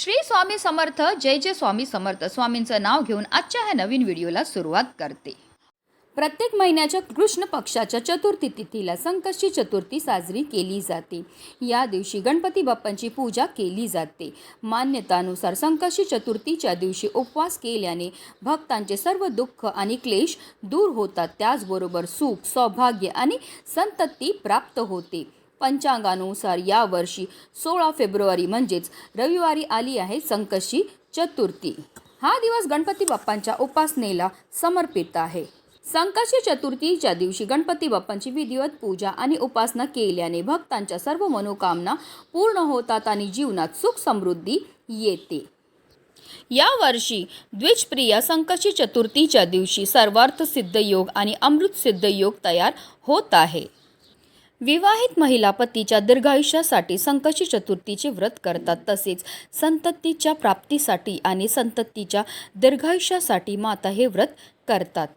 श्री स्वामी समर्थ जय जय स्वामी समर्थ. स्वामींचं नाव घेऊन आजच्या ह्या नवीन व्हिडिओला सुरुवात करते. प्रत्येक महिन्याच्या कृष्ण पक्षाच्या चतुर्थी तिथीला संकष्टी चतुर्थी साजरी केली जाते. या दिवशी गणपती बाप्पांची पूजा केली जाते. मान्यतानुसार संकष्टी चतुर्थीच्या दिवशी उपवास केल्याने भक्तांचे सर्व दुःख आणि क्लेश दूर होतात. त्याचबरोबर सुख सौभाग्य आणि संतती प्राप्त होते. पंचांगानुसार यावर्षी सोळा फेब्रुवारी म्हणजेच रविवारी आली आहे संकशी चतुर्थी. हा दिवस गणपती बाप्पांच्या उपासनेला समर्पित आहे. संकष्टी चतुर्थीच्या दिवशी गणपती बाप्पांची विधिवत पूजा आणि उपासना केल्याने भक्तांच्या सर्व मनोकामना पूर्ण होतात आणि जीवनात सुख समृद्धी येते. यावर्षी द्विजप्रिया संकष्टी चतुर्थीच्या दिवशी सर्वार्थ सिद्ध योग आणि अमृत सिद्ध योग तयार होत आहे. विवाहित महिला पतीच्या दीर्घायुष्यासाठी संकशी चतुर्थीचे व्रत करतात. तसेच संततीच्या प्राप्तीसाठी आणि संततीच्या दीर्घायुष्यासाठी माता हे व्रत करतात.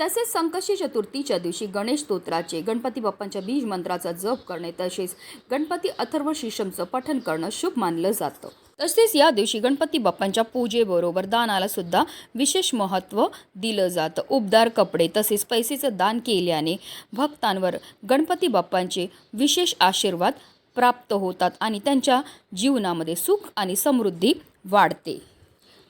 तसेच संकशी चतुर्थीच्या दिवशी गणेश स्तोत्राचे गणपती बाप्पांच्या बीज मंत्राचा जप करणे तसेच गणपती अथर्व शिशमचं पठण करणं शुभ मानलं जातं. तसेच या दिवशी गणपती बाप्पांच्या पूजेबरोबर दानाला सुद्धा विशेष महत्त्व दिलं जातं. उबदार कपडे तसेच पैसेचं दान केल्याने भक्तांवर गणपती बाप्पांचे विशेष आशीर्वाद प्राप्त होतात आणि त्यांच्या जीवनामध्ये सुख आणि समृद्धी वाढते.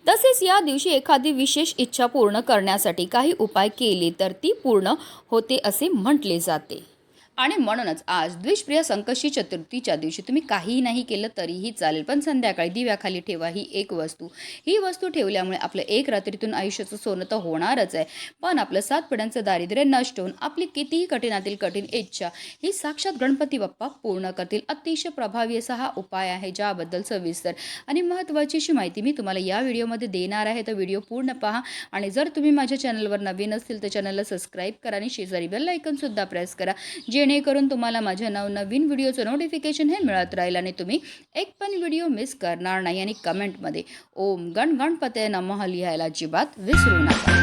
तसेच या दिवशी एखादी विशेष इच्छा पूर्ण करण्यासाठी काही उपाय केले तर ती पूर्ण होते असे म्हटले जाते. आणि म्हणूनच आज द्विजप्रिय संकष्टी चतुर्थीच्या दिवशी तुम्ही काहीही नाही केलं तरीही चालेल. पण संध्याकाळी दिव्याखाली ठेवा ही एक वस्तू. ही वस्तू ठेवल्यामुळे आपलं एक रात्रीतून आयुष्याचं सोनं तर होणारच आहे. पण आपलं सात पिढ्यांचं दारिद्र्य नष्ट होऊन आपली कितीही कठीणातील कठीण इच्छा ही साक्षात गणपती बाप्पा पूर्ण करतील. अतिशय प्रभावी असा हा उपाय आहे ज्याबद्दल सविस्तर आणि महत्त्वाची अशी माहिती मी तुम्हाला या व्हिडिओमध्ये देणार आहे. तर व्हिडिओ पूर्ण पहा आणि जर तुम्ही माझ्या चॅनलवर नवीन असतील तर चॅनलला सबस्क्राईब करा आणि शेजारी बेल आयकनसुद्धा प्रेस करा. जे जेणेकरून तुम्हाला माझ्या नवनवीन व्हिडिओचं नोटिफिकेशन हे मिळत राहील आणि तुम्ही एक पण व्हिडिओ मिस करणार नाही आणि कमेंटमध्ये ओम गण गणपते नमः लिहायला अजिबात विसरू नका.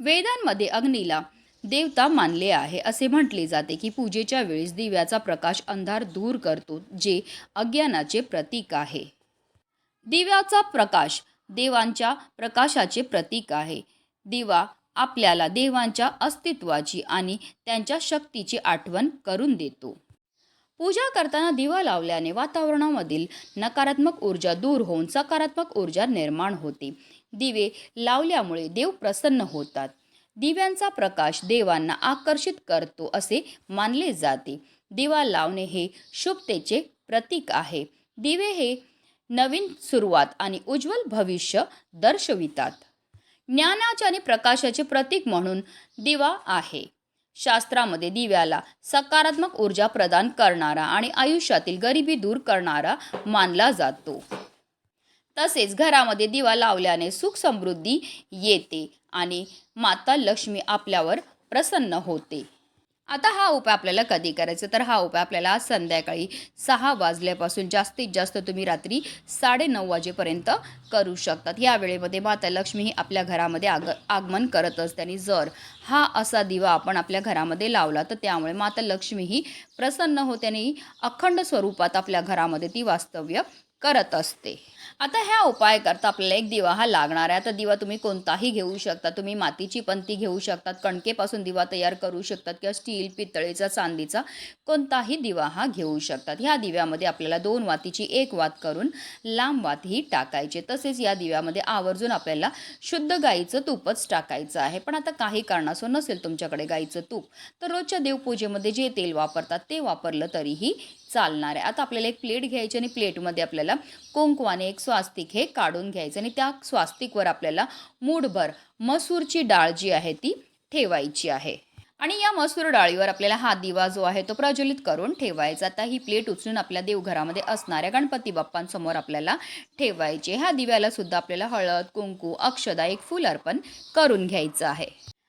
वेदांमध्ये अग्नीला देवता मानले आहे. असे म्हटले जाते की पूजेच्या वेळेस दिव्याचा प्रकाश अंधार दूर करतो जे अज्ञानाचे प्रतीक आहे. दिव्याचा प्रकाश देवांच्या प्रकाशाचे प्रतीक आहे. दिवा आपल्याला देवांच्या अस्तित्वाची आणि त्यांच्या शक्तीची आठवण करून देतो. पूजा करताना दिवा लावल्याने वातावरणामधील नकारात्मक ऊर्जा दूर होऊन सकारात्मक ऊर्जा निर्माण होते. दिवे लावल्यामुळे देव प्रसन्न होतात. दिव्यांचा प्रकाश देवांना आकर्षित करतो असे मानले जाते. दिवा लावणे हे शुभतेचे प्रतीक आहे. दिवे हे नवीन सुरुवात आणि उज्ज्वल भविष्य दर्शवितात. ज्ञानाचे आणि प्रकाशाचे प्रतीक म्हणून दिवा आहे. शास्त्रामध्ये दिव्याला सकारात्मक ऊर्जा प्रदान करणारा आणि आयुष्यातील गरिबी दूर करणारा मानला जातो. तसेच घरामध्ये दिवा लावल्याने सुख समृद्धी येते आणि माता लक्ष्मी आपल्यावर प्रसन्न होते. आता हा उपाय आपल्याला कधी करायचा? तर हा उपाय आपल्याला संध्याकाळी सहा वाजल्यापासून जास्तीत जास्त तुम्ही रात्री साडेनऊ वाजेपर्यंत करू शकतात. या वेळेमध्ये माता लक्ष्मी ही आपल्या घरामध्ये आग आगमन करत असते आणि जर हा असा दिवा आपण आपल्या घरामध्ये लावला तर त्यामुळे माता लक्ष्मी ही प्रसन्न होते आणि अखंड स्वरूपात आपल्या घरामध्ये ती वास्तव्य करत असते. आता ह्या उपाय करता आपल्याला एक दिवा हा लागणार आहे. आता दिवा तुम्ही कोणताही घेऊ शकता. तुम्ही मातीची पंती घेऊ शकतात कणकेपासून दिवा तयार करू शकतात किंवा स्टील पितळेचा चांदीचा कोणताही दिवा हा घेऊ शकतात ह्या दिव्यामध्ये आपल्याला दोन वातीची एक वात करून लांब वात ही टाकायची. तसेच या दिव्यामध्ये आवर्जून आपल्याला शुद्ध गाईचं तूपच टाकायचं आहे. पण आता काही कारणासो नसेल तुमच्याकडे गाईचं तूप तर रोजच्या देवपूजेमध्ये जे तेल वापरतात ते वापरलं तरीही चालणार आहे. आता आपल्याला एक प्लेट घ्यायची आणि प्लेटमध्ये आपल्याला कुंकवाने एक स्वास्तिक हे काढून घ्यायचं आणि त्या स्वास्तिकवर आपल्याला मूठभर मसूरची डाळ जी आहे ती ठेवायची आहे. आणि या मसूर डाळीवर आपल्याला हा दिवा जो आहे तो प्रज्वलित करून ठेवायचा. आता ही प्लेट उचलून आपल्या देवघरामध्ये असणाऱ्या गणपती बाप्पांसमोर आपल्याला ठेवायचे ह्या दिव्याला सुद्धा आपल्याला हळद कुंकू अक्षदा एक फुल अर्पण करून घ्यायचं आहे.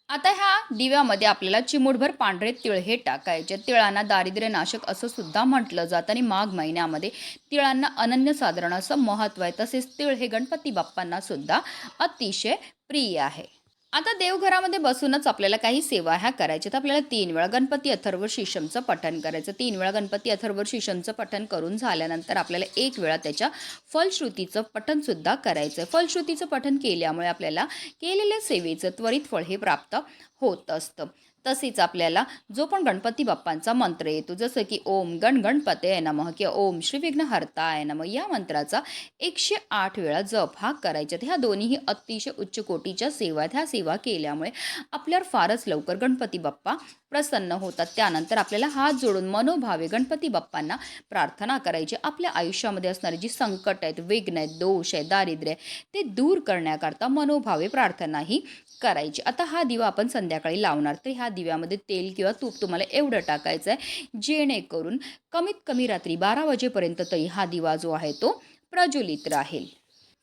आता ह्या दिव्यामध्ये आपल्याला चिमूटभर पांढरे तिळ हे टाकायचे. तिळांना दारिद्र्यनाशक असं सुद्धा म्हटलं जातं आणि माघ महिन्यामध्ये तिळांना अनन्यसाधारण असं महत्त्व आहे. तसेच तिळ हे गणपती बाप्पांना सुद्धा अतिशय प्रिय आहे. आता देवघरामध्ये बसूनच आपल्याला काही सेवा ह्या करायच्या तर आपल्याला तीन वेळा गणपती अथर्व शीशमचं पठण करायचं. तीन वेळा गणपती अथर्व शीशमचं पठण करून झाल्यानंतर आपल्याला एक वेळा त्याच्या फलश्रुतीचं पठणसुद्धा करायचं आहे फलश्रुतीचं पठण केल्यामुळे आपल्याला केलेल्या सेवेचं त्वरित फळ हे प्राप्त होत असतं. तसेच आपल्याला जो पण गणपती बाप्पांचा मंत्र येतो जसं की ओम गण गणपते नमः किंवा ओम श्री विघ्नहर्ताय नमः या मंत्राचा एकशे आठ वेळा जप हा करायच्यात ह्या दोन्हीही अतिशय उच्च कोटीच्या सेवा आहेत. ह्या सेवा केल्यामुळे आपल्यावर फारच लवकर गणपती बाप्पा प्रसन्न होतात. त्यानंतर आपल्याला हात जोडून मनोभावे गणपती बाप्पांना प्रार्थना करायची. आपल्या आयुष्यामध्ये असणारी जी संकट आहेत विघ्न आहेत दोष आहे दारिद्र्य आहे ते दूर करण्याकरता मनोभावे प्रार्थनाही करायची. आता हा दिवा आपण संध्याकाळी लावणार. तर ह्या दिव्यामध्ये तेल किंवा तूप तुम्हाला एवढं टाकायचं आहे जेणेकरून कमीत कमी रात्री बारा वाजेपर्यंत तरी हा दिवा जो आहे तो प्रज्वलित राहील.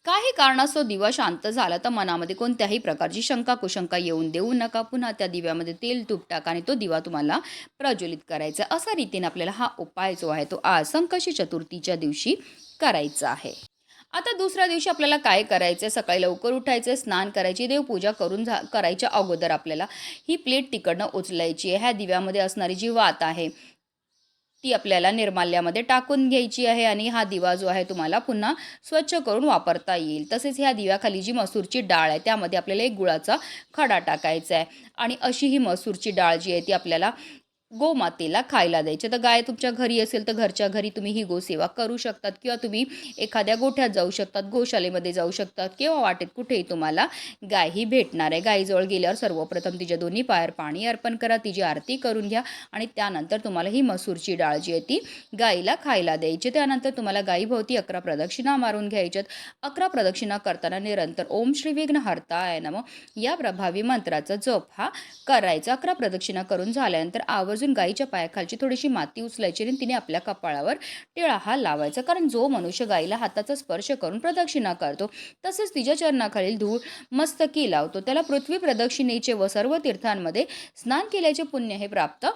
काही कारणास्तव दिवा शांत झाला तर मनामध्ये कोणत्याही प्रकारची शंका कुशंका येऊन देऊ नका. पुन्हा त्या दिव्यामध्ये तेल तूप टाका आणि तो दिवा तुम्हाला प्रज्वलित करायचा आहे. असा रीतीने आपल्याला हा उपाय जो आहे तो आज संकशी चतुर्थीच्या दिवशी करायचा आहे. आता दुसऱ्या दिवशी आपल्याला काय करायचं आहे सकाळी लवकर उठायचं स्नान करायची देवपूजा करून झा करायच्या अगोदर आपल्याला ही प्लेट तिकडनं उचलायची आहे. ह्या दिव्यामध्ये असणारी जी वात आहे ती आपल्याला निर्माल्यामध्ये टाकून घ्यायची आहे आणि हा दिवा जो आहे तुम्हाला पुन्हा स्वच्छ करून वापरता येईल. तसेच ह्या दिव्याखाली जी मसूरची डाळ आहे त्यामध्ये आपल्याला एक गुळाचा खडा टाकायचा आहे. आणि अशी ही मसूरची डाळ जी आहे ती आपल्याला गोमातेला खायला द्यायचे. तर गाय तुमच्या घरी असेल तर घरच्या घरी तुम्ही ही गोसेवा करू शकतात किंवा तुम्ही एखाद्या गोठ्यात जाऊ शकतात गोशालेमध्ये जाऊ शकतात किंवा वाटेत कुठेही तुम्हाला गाय ही भेटणार आहे. गायीजवळ गेल्यावर सर्वप्रथम तिच्या दोन्ही पायावर पाणी अर्पण करा तिची आरती करून घ्या आणि त्यानंतर तुम्हाला ही मसूरची डाळ जी आहे ती गाईला खायला द्यायची. त्यानंतर तुम्हाला गायीभोवती अकरा प्रदक्षिणा मारून घ्यायच्यात. अकरा प्रदक्षिणा करताना निरंतर ओम श्री विघ्न हरताय नम. या प्रभावी मंत्राचा जप हा करायचा. अकरा प्रदक्षिणा करून झाल्यानंतर आवर्जून गाईच्या पायाखालची थोडीशी माती उचलायची आणि तिने आपल्या कपाळावर टिळा हा लावायचा. कारण जो मनुष्य गाईला हाताचा स्पर्श करून प्रदक्षिणा करतो तसेच तिच्या चरणाखालील धूळ मस्तकी लावतो. त्याला पृथ्वी प्रदक्षिणेचे व सर्व तीर्थांमध्ये स्नान केल्याचे पुण्य हे प्राप्त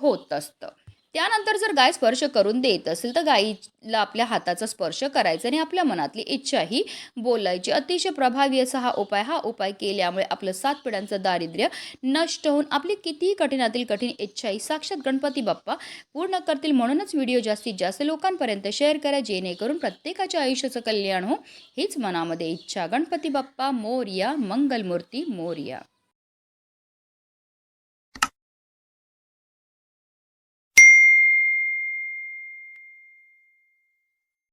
होत असतं. त्यानंतर जर गाय स्पर्श करून देत असेल तर गायीला आपल्या हाताचा स्पर्श करायचा आणि आपल्या मनातली इच्छाही बोलायची. अतिशय प्रभावी असा हा उपाय हा उपाय केल्यामुळे आपलं सात पिढ्यांचं दारिद्र्य नष्ट होऊन आपली कितीही कठीणातील कठीण इच्छाही साक्षात गणपती बाप्पा पूर्ण करतील म्हणूनच व्हिडिओ जास्तीत जास्त लोकांपर्यंत शेअर करा जेणेकरून प्रत्येकाच्या आयुष्याचं कल्याण हो. हीच मनामध्ये इच्छा. गणपती बाप्पा मोर्या मंगलमूर्ती मोर्या.